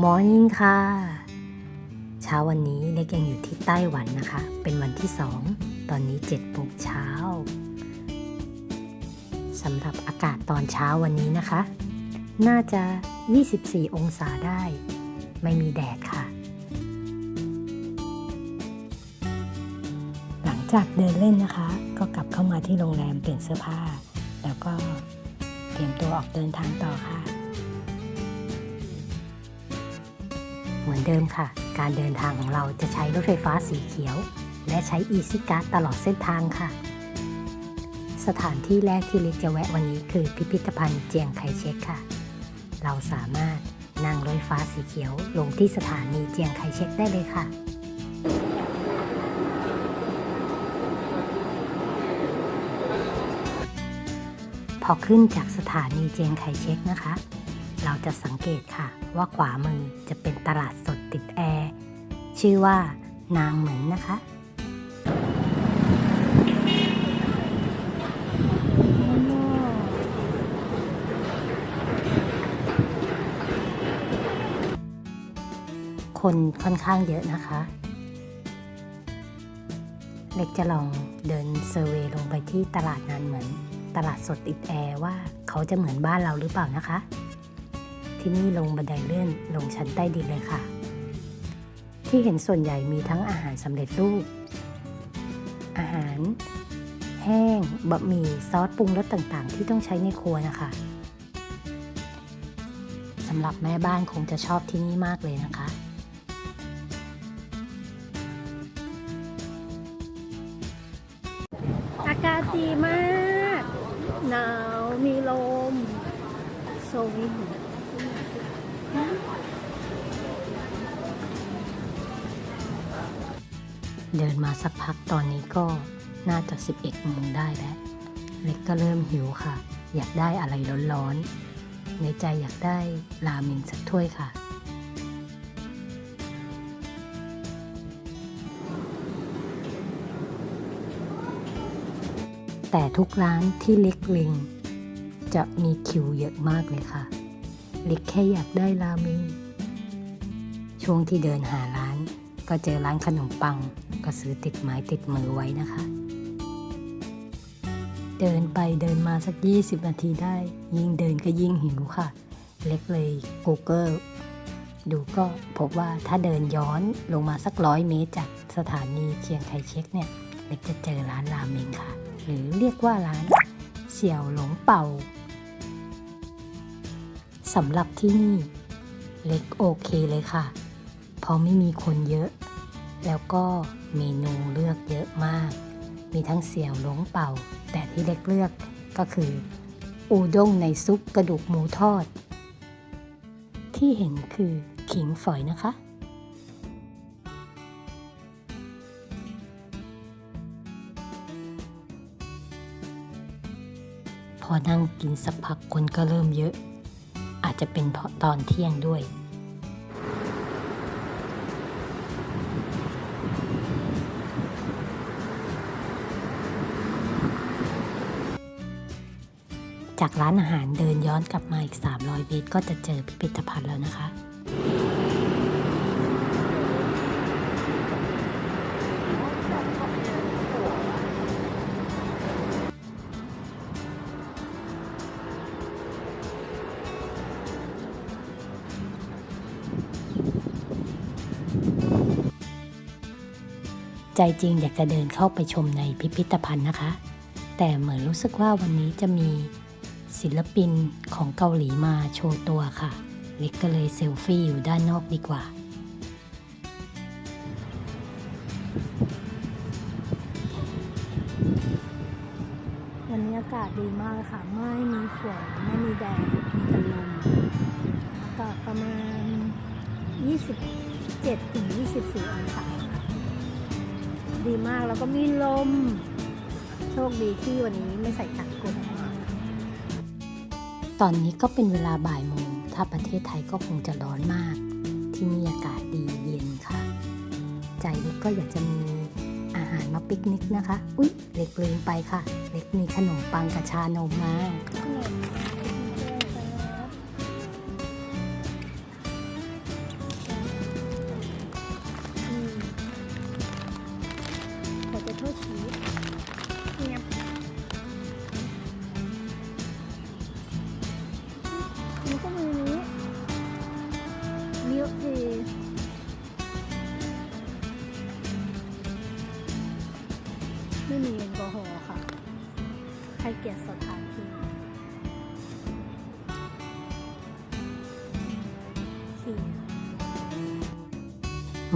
มอร์นิ่งค่ะ เช้าวันนี้เล็กยังอยู่ที่ไต้หวันนะคะ เป็นวันที่ 2 ตอนนี้7โมงเช้าสำหรับอากาศตอนเช้าวันนี้นะคะ น่าจะ 24 องศาได้ ไม่มีแดดค่ะ หลังจากเดินเล่นนะคะ ก็กลับเข้ามาที่โรงแรมเปลี่ยนเสื้อผ้า แล้วก็เตรียมตัวออกเดินทางต่อค่ะ มือนเดิมค่ะ การเดินทางของเราจะใช้รถไฟฟ้าสีเขียว และใช้ Easy Card ตลอดเส้นทางค่ะ สถานที่แรกที่เล็กจะแวะวันนี้คือพิพิธภัณฑ์เจียงไคเชกค่ะ เราสามารถนั่งรถไฟฟ้าสีเขียวลงที่สถานีเจียงไคเชกได้เลยค่ะพอขึ้นจากสถานีเจียงไคเชกนะคะ เราจะสังเกตค่ะ ว่าขวามือจะเป็นตลาดสดติดแอร์ชื่อว่านางเหมือนนะคะ คนค่อนข้างเยอะนะคะ เล็กจะลองเดินเซอร์เวยลงไปที่ตลาดนานเหมือน ตลาดสดติดแอร์ว่าเขาจะเหมือนบ้านเราหรือเปล่านะคะ ที่นี่ลงบันไดเลื่อนลงชั้นใต้ดินเลยค่ะ ที่เห็นส่วนใหญ่มีทั้งอาหารสำเร็จรูป อาหาร แห้งบะหมี่ซอสปรุงรสต่างๆ ที่ต้องใช้ในครัวนะคะสำหรับแม่บ้านคงจะชอบที่นี่มากเลยนะคะอากาศดีมาก หนาวมีลมโซ เดินมาสักพักตอนนี้ก็น่าจะ 11โมงได้แล้ว เล็กก็เริ่มหิวค่ะ อยากได้อะไรร้อนๆ ในใจอยากได้ราเมงสักถ้วยค่ะ แต่ทุกร้านที่เล็กเล็งจะมีคิวเยอะมากเลยค่ะ เล็กแค่อยากได้ราเมงช่วงที่เดินหาร้านก็เจอร้านขนมปัง ก็ซื้อติดไม้ติดมือไว้นะคะ เดินไปเดินมาสัก 20 นาทีได้ ยิ่งเดินก็ยิ่งหิวค่ะ เล็กเลย Google ดูก็พบว่าถ้าเดินย้อนลงมาสักร้อยเมตรจากสถานีเชียงไคเช็กเนี่ย เล็กจะเจอร้านราเมงค่ะ หรือเรียกว่าร้านเสี่ยวหลงเป่าสำหรับที่นี่ เล็กโอเคเลยค่ะ เพราะไม่มีคนเยอะ แล้วก็เมนูเลือกเยอะมาก มีทั้งเสี่ยวหลงเป่า แต่ที่เล็กเลือกก็คือ อูด้งในซุปกระดูกหมูทอด ที่เห็นคือขิงฝอยนะคะ พอนั่งกินสักพักคนก็เริ่มเยอะ อาจจะเป็นเพราะตอนเที่ยงด้วย จากร้านอาหารเดินย้อนกลับมาอีก 300 เมตร ก็จะเจอพิพิธภัณฑ์แล้วนะคะใจจริงอยากจะเดินเข้าไปชมในพิพิธภัณฑ์นะคะ แต่เหมือนรู้สึกว่าวันนี้จะมี ศิลปินของเกาหลีมาโชว์ตัวค่ะ เล็กก็เลยเซลฟี่อยู่ด้านนอกดีกว่า วันนี้อากาศดีมากเลยค่ะ ไม่มีฝนไม่มีแดดมีแต่ลมอากาศประมาณ 27ถึง24องศาดีมากแล้วก็มีลม โชคดีที่วันนี้ไม่ใส่ตักกุนม ตอนนี้ก็เป็นเวลาบ่ายโมง ถ้าประเทศไทยก็คงจะร้อนมาก ที่นี่อากาศดีเย็นค่ะ ใจเล็กก็อยากจะมีอาหารมาปิกนิกนะคะ อุ๊ย เล็กลืมไปค่ะ เล็กมีขนมปังกับชานมมา ยรติสถานที่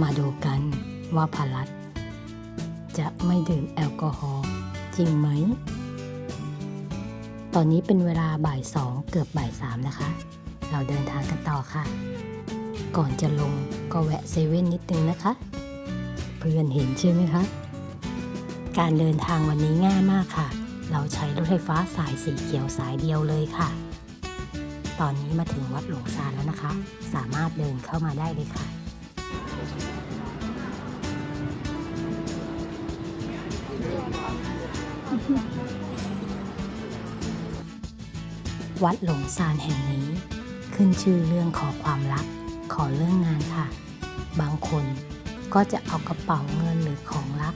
มาดูกันว่าพารัตจะไม่ดื่มแอลกอฮอล์จริงไหม ตอนนี้เป็นเวลาบ่ายสองเกือบบ่ายสามนะคะ เราเดินทางกันต่อค่ะ ก่อนจะลงก็แวะเซเว่นนิดนึงนะคะ เพื่อนเห็นใช่ไหมคะ การเดินทางวันนี้ง่ายมากค่ะ เราใช้รถไฟฟ้าสายสีเขียวสายเดียวเลยค่ะ ตอนนี้มาถึงวัดหลวงซานแล้วนะคะ สามารถเดินเข้ามาได้เลยค่ะ วัดหลงซานแห่งนี้ ขึ้นชื่อเรื่องขอความรัก ขอเรื่องงานค่ะ บางคนก็จะเอากระเป๋าเงินหรือของรัก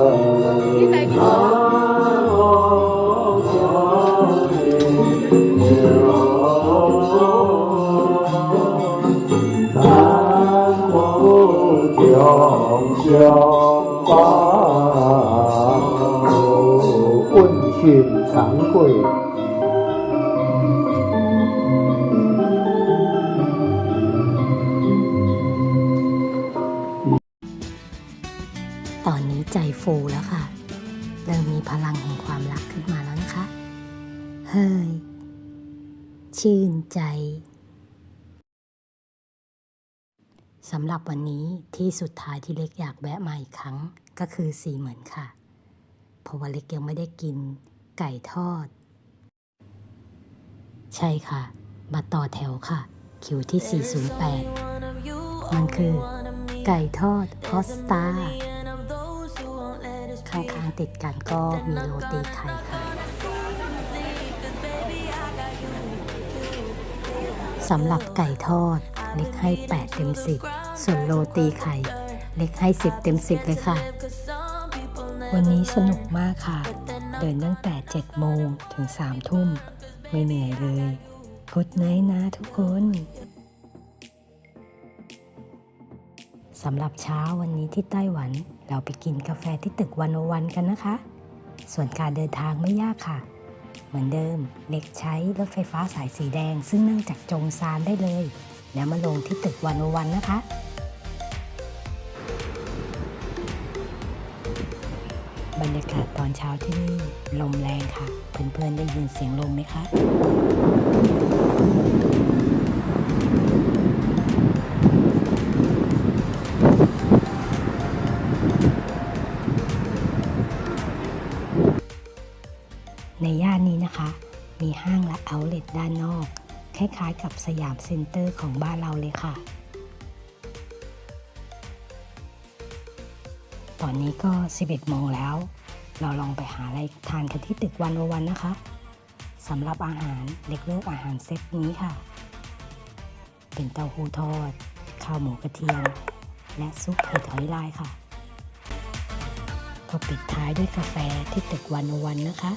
问讯常贵。 ตอนนี้ใจฟูแล้วค่ะ เริ่มมีพลังแห่งความรักขึ้นมาแล้วนะคะ เฮ้ย ชื่นใจ สำหรับวันนี้ที่สุดท้ายที่เล็กอยากแวะมาอีกครั้งก็คือสีเหมือนค่ะ เพราะว่าเล็กยังไม่ได้กิน ไก่ทอด ใช่ค่ะ มาต่อแถวค่ะ คิวที่ 408 มันคือ ไก่ทอดฮอสตาข้างๆติดกันก็มีโรตีไข่ค่ะสำหรับไก่ทอด เล็กให้ 8 เต็ม 10 ส่วนโรตีไข่ เล็กให้ 10 เต็ม 10 เลยค่ะ วันนี้สนุกมากค่ะ เดินตั้งแต่7โมงถึง3ทุ่ม ไม่เหนื่อยเลยกุดไนนะทุกคนสำหรับเช้าวันนี้ที่ไต้หวัน เราไปกินกาแฟที่ตึกวันอวันกันนะคะ ส่วนการเดินทางไม่ยากค่ะ เหมือนเดิมเล็กใช้รถไฟฟ้าสายสีแดง ซึ่งนั่งจากจงซานได้เลย แล้วมาลงที่ตึกวันอวันนะคะ บรรยากาศตอนเช้าที่นี่ ลมแรงค่ะ เพื่อนๆได้ยินเสียงลมไหมคะในย่านนี้นะคะ มีห้างและเอาท์เลทด้านนอก คล้ายๆกับสยามเซ็นเตอร์ของบ้านเราเลยค่ะ ตอนนี้ก็ 11โมงแล้ว เราลองไปหาอะไรทานกันที่ตึกวันวันนะคะสำหรับอาหารเล็กเลือกอาหารเซตนี้ค่ะ เป็นเต้าหู้ทอด ข้าวหมูกระเทียม และซุปเห็ดหอยลายค่ะ ก็ปิดท้ายด้วยกาแฟที่ตึกวันวันนะคะ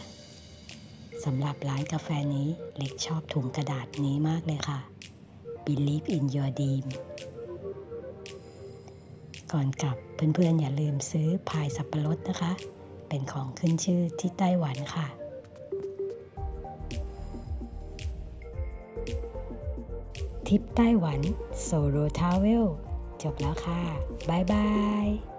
สำหรับร้านกาแฟนี้เล็กชอบถุงกระดาษนี้มากเลยค่ะ Believe in your dream ก่อนกลับเพื่อนๆอย่าลืมซื้อพายสับปะรดนะคะ เป็นของขึ้นชื่อที่ไต้หวันค่ะทริปไต้หวันโซโลทราเวล จบแล้วค่ะ บ๊ายบาย